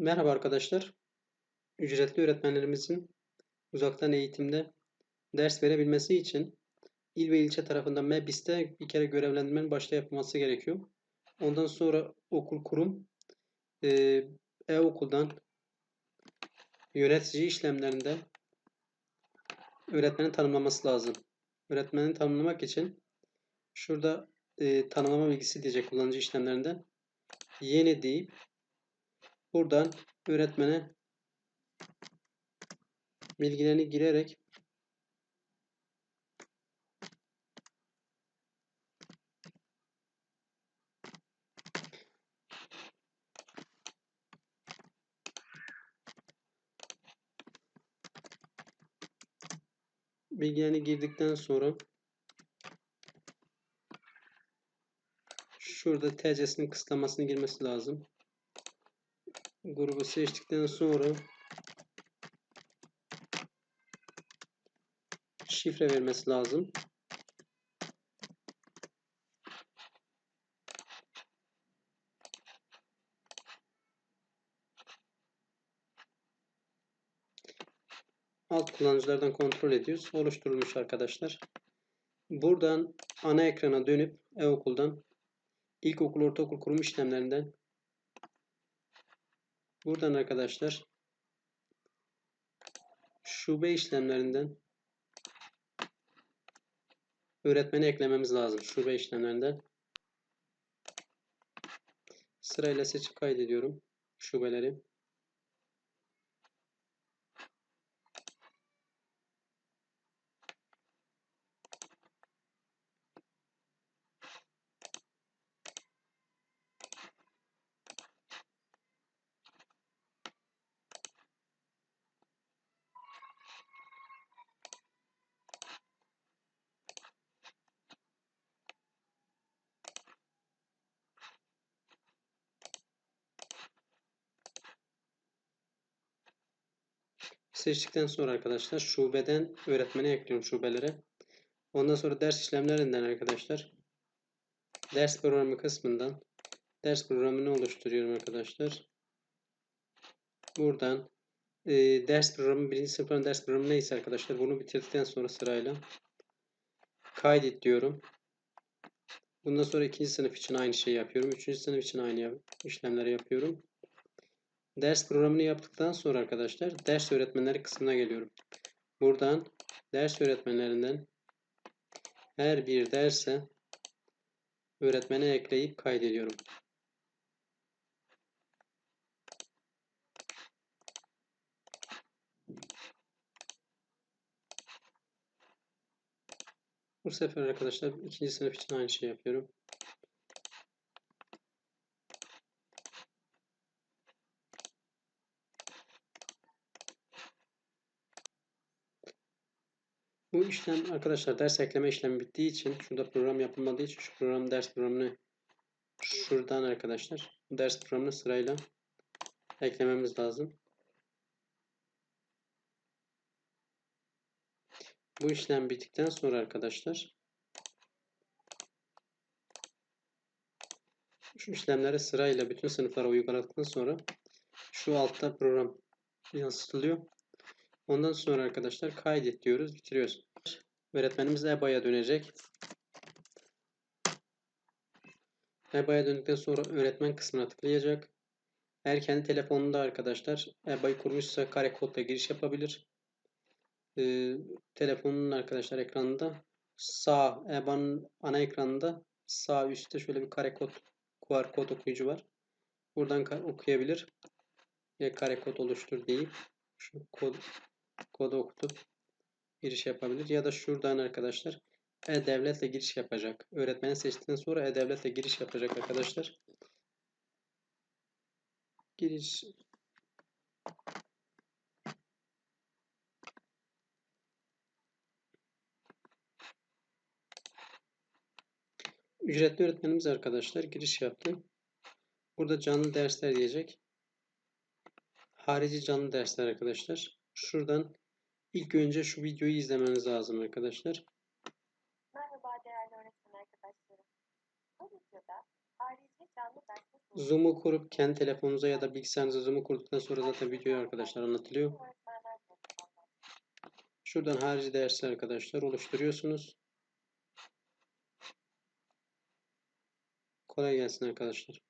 Merhaba arkadaşlar. Ücretli öğretmenlerimizin uzaktan eğitimde ders verebilmesi için il ve ilçe tarafından MEBİS'te bir kere görevlendirmenin başta yapılması gerekiyor. Ondan sonra okul kurum e, e-okuldan yönetici işlemlerinde öğretmenin tanımlaması lazım. Öğretmenin tanımlamak için şurada e, tanımlama bilgisi diyecek kullanıcı işlemlerinden yeni deyip buradan öğretmene bilgilerini girerek bilgilerini girdikten sonra şurada TC'sinin kısıtlamasını girmesi lazım. Grubu seçtikten sonra şifre vermesi lazım. Alt kullanıcılardan kontrol ediyoruz. Oluşturulmuş arkadaşlar. Buradan ana ekrana dönüp e-okuldan ilkokul, ortaokul kurum işlemlerinden buradan arkadaşlar şube işlemlerinden öğretmeni eklememiz lazım. Şube işlemlerinden. Sırayla seçip kaydediyorum şubeleri. Seçtikten sonra arkadaşlar şubeden öğretmeni ekliyorum şubelere. Ondan sonra ders işlemlerinden arkadaşlar ders programı kısmından ders programını oluşturuyorum arkadaşlar. Buradan e, ders programı birinci sınıfın ders programı neyse arkadaşlar bunu bitirdikten sonra sırayla kaydet diyorum. Bundan sonra ikinci sınıf için aynı şeyi yapıyorum. Üçüncü sınıf için aynı işlemleri yapıyorum. Ders programını yaptıktan sonra arkadaşlar ders öğretmenleri kısmına geliyorum. Buradan ders öğretmenlerinden her bir derse öğretmene ekleyip kaydediyorum. Bu sefer arkadaşlar ikinci sınıf için aynı şey yapıyorum. Bu işlem arkadaşlar ders ekleme işlemi bittiği için şurada program yapılmadığı için şu program ders programını şuradan arkadaşlar ders programını sırayla eklememiz lazım. Bu işlem bittikten sonra arkadaşlar şu işlemleri sırayla bütün sınıflara uyguladıktan sonra şu altta program yansıtılıyor. Ondan sonra arkadaşlar kaydet diyoruz. Bitiriyoruz. Öğretmenimiz EBA'ya dönecek. EBA'ya döndükten sonra öğretmen kısmına tıklayacak. Eğer kendi telefonunda arkadaşlar EBA'yı kurmuşsa kare kodla giriş yapabilir. Ee, telefonun arkadaşlar ekranında sağ EBA'nın ana ekranında sağ üstte şöyle bir kare kod QR kod okuyucu var. Buradan okuyabilir. Ya kare kod oluştur deyip şu kod kodu okutup giriş yapabilir. Ya da şuradan arkadaşlar e-devletle giriş yapacak. Öğretmeni seçtikten sonra e-devletle giriş yapacak arkadaşlar. Giriş Ücretli öğretmenimiz arkadaşlar giriş yaptı. Burada canlı dersler diyecek. Harici canlı dersler arkadaşlar. Şuradan ilk önce şu videoyu izlemeniz lazım arkadaşlar. Merhaba değerli öğretmen arkadaşlarım. Bu videoda Harici canlı soru. Zoom'u kurup kendi telefonunuza ya da bilgisayarınıza Zoom'u kurduktan sonra zaten video arkadaşlar anlatılıyor. Şuradan harici dersi arkadaşlar oluşturuyorsunuz. Kolay gelsin arkadaşlar.